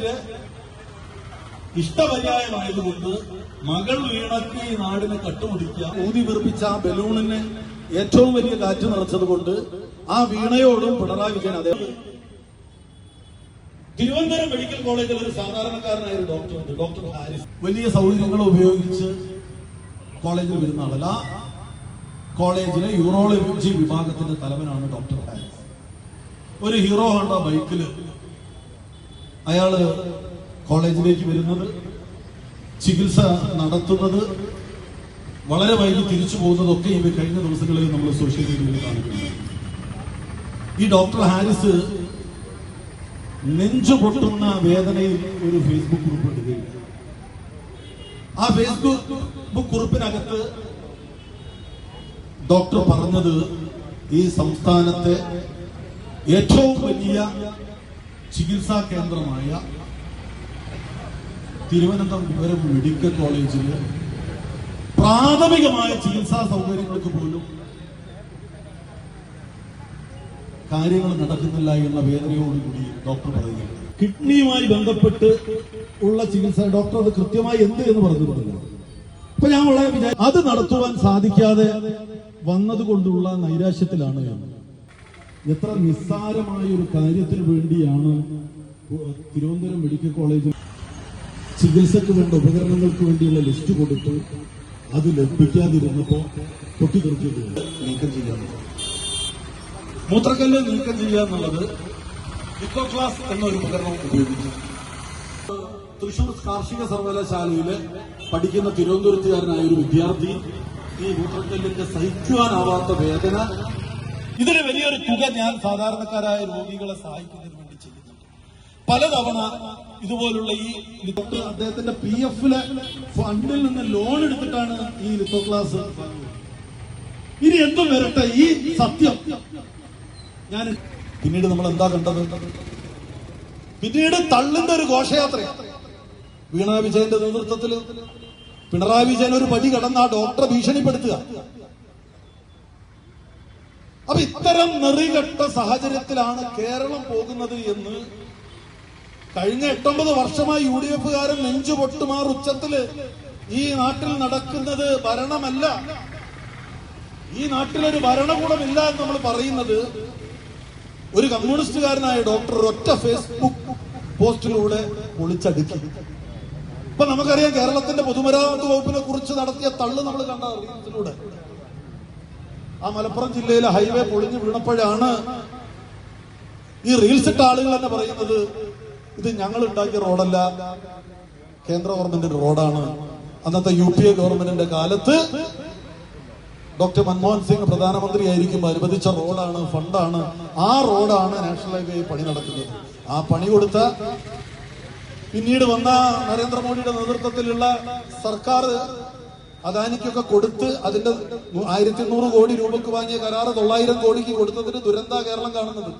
അദ്ദേഹത്തിന്റെ ഇഷ്ടപര്യായമായതുകൊണ്ട് മകൾ വീണക്ക് ഈ നാടിനെ കട്ടുമുടിക്കുക. ഊതി വീർപ്പിച്ച ആ ബലൂണിന് ഏറ്റവും വലിയ കാറ്റ് നിറച്ചതുകൊണ്ട് ആ വീണയോടും പിണറായി വിജയൻ അതേ തിരുവനന്തപുരം മെഡിക്കൽ കോളേജിൽ ഒരു സാധാരണക്കാരനായ ഒരു ഡോക്ടർ ഉണ്ട് ഡോക്ടർ ഹാരിസ്. വലിയ സൗകര്യങ്ങൾ ഉപയോഗിച്ച് കോളേജിൽ വരുന്ന ആളല്ല. കോളേജിലെ യൂറോളജി വിഭാഗത്തിന്റെ തലവനാണ് ഡോക്ടർ ഹാരിസ്. ഒരു ഹീറോ ഹോണ്ട ബൈക്കിൽ അയാൾ കോളേജിലേക്ക് വരുന്നത് ചികിത്സ നടത്തുന്നത് വളരെ വൈകി തിരിച്ചു പോകുന്നതൊക്കെ ഇവ കഴിഞ്ഞ ദിവസങ്ങളിൽ നമ്മൾ സോഷ്യൽ മീഡിയയിൽ കാണിക്കുന്നു ഈ ഡോക്ടർ ഹാരിസ് നെഞ്ചു പൊട്ടുന്ന വേദനയിൽ ഒരു ഫേസ്ബുക്ക് ഗ്രൂപ്പ് ഇടുകയും ആ ഫേസ്ബുക്ക് കുറിപ്പിനകത്ത് ഡോക്ടർ പറഞ്ഞത് ഈ സംസ്ഥാനത്തെ ഏറ്റവും വലിയ ചികിത്സാ കേന്ദ്രമായ തിരുവനന്തപുരം മെഡിക്കൽ കോളേജിൽ പ്രാഥമികമായ ചികിത്സാ സൗകര്യങ്ങൾക്ക് പോലും കാര്യങ്ങൾ നടക്കുന്നില്ല എന്ന വേദനയോടുകൂടി ഡോക്ടർ പറയുന്നു കിഡ്നിയുമായി ബന്ധപ്പെട്ട് ഉള്ള ചികിത്സ ഡോക്ടർ അത് കൃത്യമായി എന്ത് എന്ന് പറഞ്ഞിട്ടില്ല അപ്പൊ ഞാൻ വളരെ അത് നടത്തുവാൻ സാധിക്കാതെ വന്നതുകൊണ്ടുള്ള നൈരാശ്യത്തിലാണ് എന്ന്. എത്ര നിസ്സാരമായ ഒരു കാര്യത്തിന് വേണ്ടിയാണ് തിരുവനന്തപുരം മെഡിക്കൽ കോളേജിൽ ചികിത്സക്ക് വേണ്ട ഉപകരണങ്ങൾക്ക് വേണ്ടിയുള്ള ലിസ്റ്റ് കൊടുത്തു അത് ലഭിക്കാതിരുന്നപ്പോ പൊട്ടിത്തെറിച്ചത് നീക്കം ചെയ്യാൻ മൂത്രക്കല്ല് നീക്കം ചെയ്യുക എന്നുള്ളത് ഇക്കോ ക്ലാസ് എന്ന ഒരു ഉപകരണം ഉപയോഗിച്ചു. തൃശൂർ കാർഷിക സർവകലാശാലയിൽ പഠിക്കുന്ന തിരുവനന്തപുരത്തുകാരനായ ഒരു വിദ്യാർത്ഥി ഈ മൂത്രക്കല്ലിന്റെ സഹിക്കുവാനാവാത്ത വേദന ഇതിന് വലിയൊരു തുക ഞാൻ സാധാരണക്കാരായ രോഗികളെ സഹായിക്കുന്നതിന് വേണ്ടി ചെയ്യുന്നുണ്ട്. പലതവണ ഇതുപോലുള്ള ഈ അദ്ദേഹത്തിന്റെ പി എഫിലെ ഫണ്ടിൽ നിന്ന് ലോൺ എടുത്തിട്ടാണ് ഈ ലിത്തോ ക്ലാസ് ഇനി എന്തും വരട്ടെ ഈ സത്യം. ഞാൻ പിന്നീട് നമ്മൾ എന്താ കണ്ടത്? പിന്നീട് തള്ളുന്ന ഒരു ഘോഷയാത്ര വീണ വിജയന്റെ നേതൃത്വത്തിൽ പിണറായി വിജയൻ ഒരു പടി കടന്ന് ആ ഡോക്ടറെ ഭീഷണിപ്പെടുത്തുക. അപ്പൊ ഇത്തരം നെറികെട്ട സാഹചര്യത്തിലാണ് കേരളം പോകുന്നത് എന്ന് കഴിഞ്ഞ എട്ടൊമ്പത് വർഷമായി യു ഡി എഫുകാരൻ നെഞ്ചു പൊട്ടുമാർ ഉച്ചത്തിൽ ഈ നാട്ടിൽ നടക്കുന്നത് ഭരണമല്ല. ഈ നാട്ടിലൊരു ഭരണകൂടമില്ല എന്ന് നമ്മൾ പറയുന്നത് ഒരു കമ്മ്യൂണിസ്റ്റുകാരനായ ഡോക്ടർ ഒറ്റ ഫേസ്ബുക്ക് പോസ്റ്റിലൂടെ പൊളിച്ചടുക്കി. ഇപ്പൊ നമുക്കറിയാം കേരളത്തിന്റെ പൊതുമരാമത്ത് വകുപ്പിനെ കുറിച്ച് നടത്തിയ തള്ളു നമ്മൾ കണ്ട റീൽസിലൂടെ ആ മലപ്പുറം ജില്ലയിലെ ഹൈവേ പൊളിഞ്ഞു വീണപ്പോഴാണ് ഈ റീൽസ് ഇട്ട ആളുകൾ തന്നെ പറയുന്നത് ഇത് ഞങ്ങൾ ഉണ്ടാക്കിയ റോഡല്ല കേന്ദ്ര ഗവൺമെന്റിന്റെ റോഡാണ്. അന്നത്തെ യു പി എ ഗവൺമെന്റിന്റെ കാലത്ത് ഡോക്ടർ മൻമോഹൻ സിംഗ് പ്രധാനമന്ത്രി ആയിരിക്കും അനുവദിച്ച റോഡാണ് ഫണ്ടാണ്. ആ റോഡാണ് നാഷണൽ ഹൈവേ പണി നടക്കുന്നത്. ആ പണി കൊടുത്ത പിന്നീട് വന്ന നരേന്ദ്രമോദിയുടെ നേതൃത്വത്തിലുള്ള സർക്കാർ അദാനിക്കൊക്കെ കൊടുത്ത് അതിന്റെ ആയിരത്തി നൂറ് കോടി രൂപക്ക് വാങ്ങിയ കരാറ് തൊള്ളായിരം കോടിക്ക് കൊടുത്തതിന് ദുരന്ത കേരളം കാണുന്നത്.